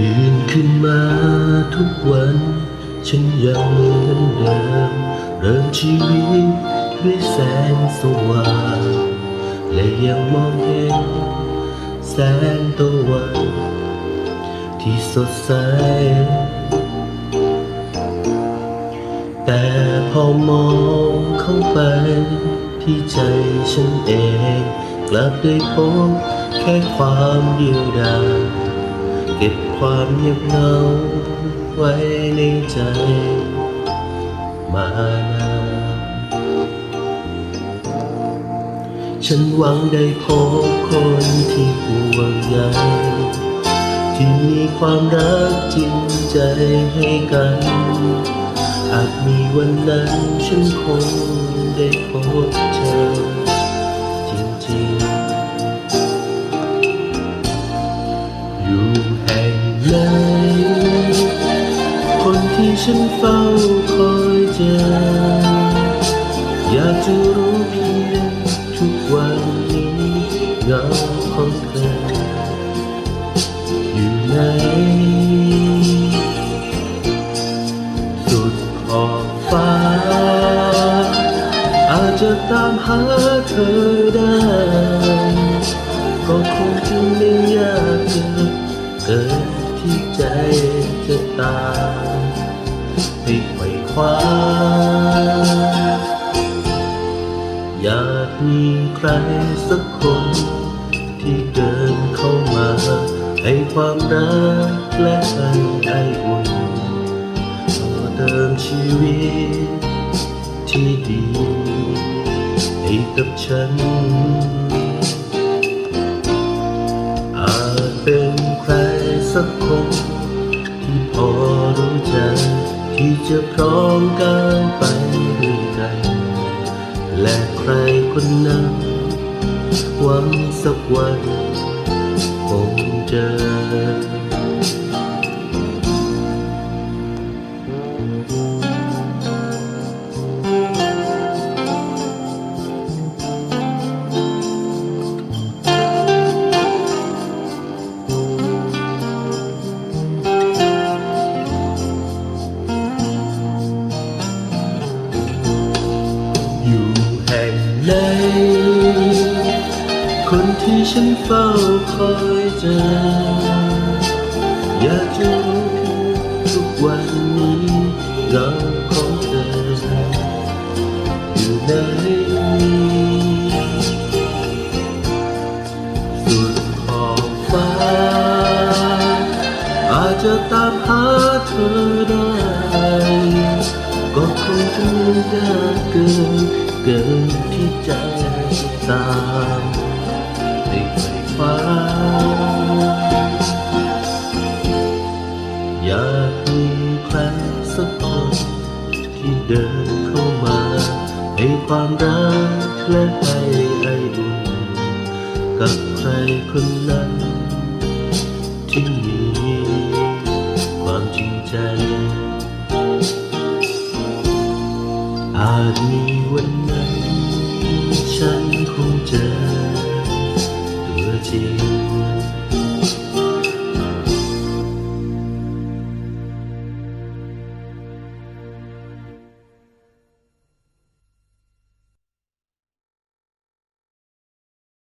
ตื่นขึ้นมาทุกวัน ฉันยังเหมือนเดิม เริ่มชีวิตด้วยแสงสว่างและยังมองเห็นแสงตะวันที่สดใส แต่พอมองเข้าไปที่ใจฉันเอง กลับได้พบแค่ความเดียวดาย ความเงียบเหงาไว้ในใจ มานานฉันหวังได้พบคนที่ห่วงใยที่มีความรักจริงใจให้กัน อาจมีวันนั้นฉันคงได้พบเจ ที่ฉันเฝ้าคอยเจอ อยากจะรู้เพียงทุกวันนี้เงาของเธอ อยู่ไหน สุดขอบฟ้า อาจจะตามหาเธอได้ ให้ไขว่คว้า อยากมีใครสักคน ที่เดินเข้ามา ให้ความรักและให้ไออุ่นต่อเติมชีวิตที่ดีให้กับฉัน อาจเป็นใครสักคน ที่พอรู้ใจ ที่จะพร้อมก้าวไปด้วยกัน และใครคนนั้นหวังสักวันคงเจอ ที่ฉันเฝ้าคอยเจอ อยากจะรู้ทุกวันนี้เงาของเธออยู่ไหนสุดขอบฟ้า อาจจะตามหาเธอได้ ก็คงจะยากเกินเกินที่ใจตาม ให้ไขว่คว้าอยากมีใครสักคนที่เดินเข้ามาให้ความรักและให้ไออุ่นกับใครคนนั้นที่มีความจริงใจ อาจมีวันนั้นฉันคงเจอ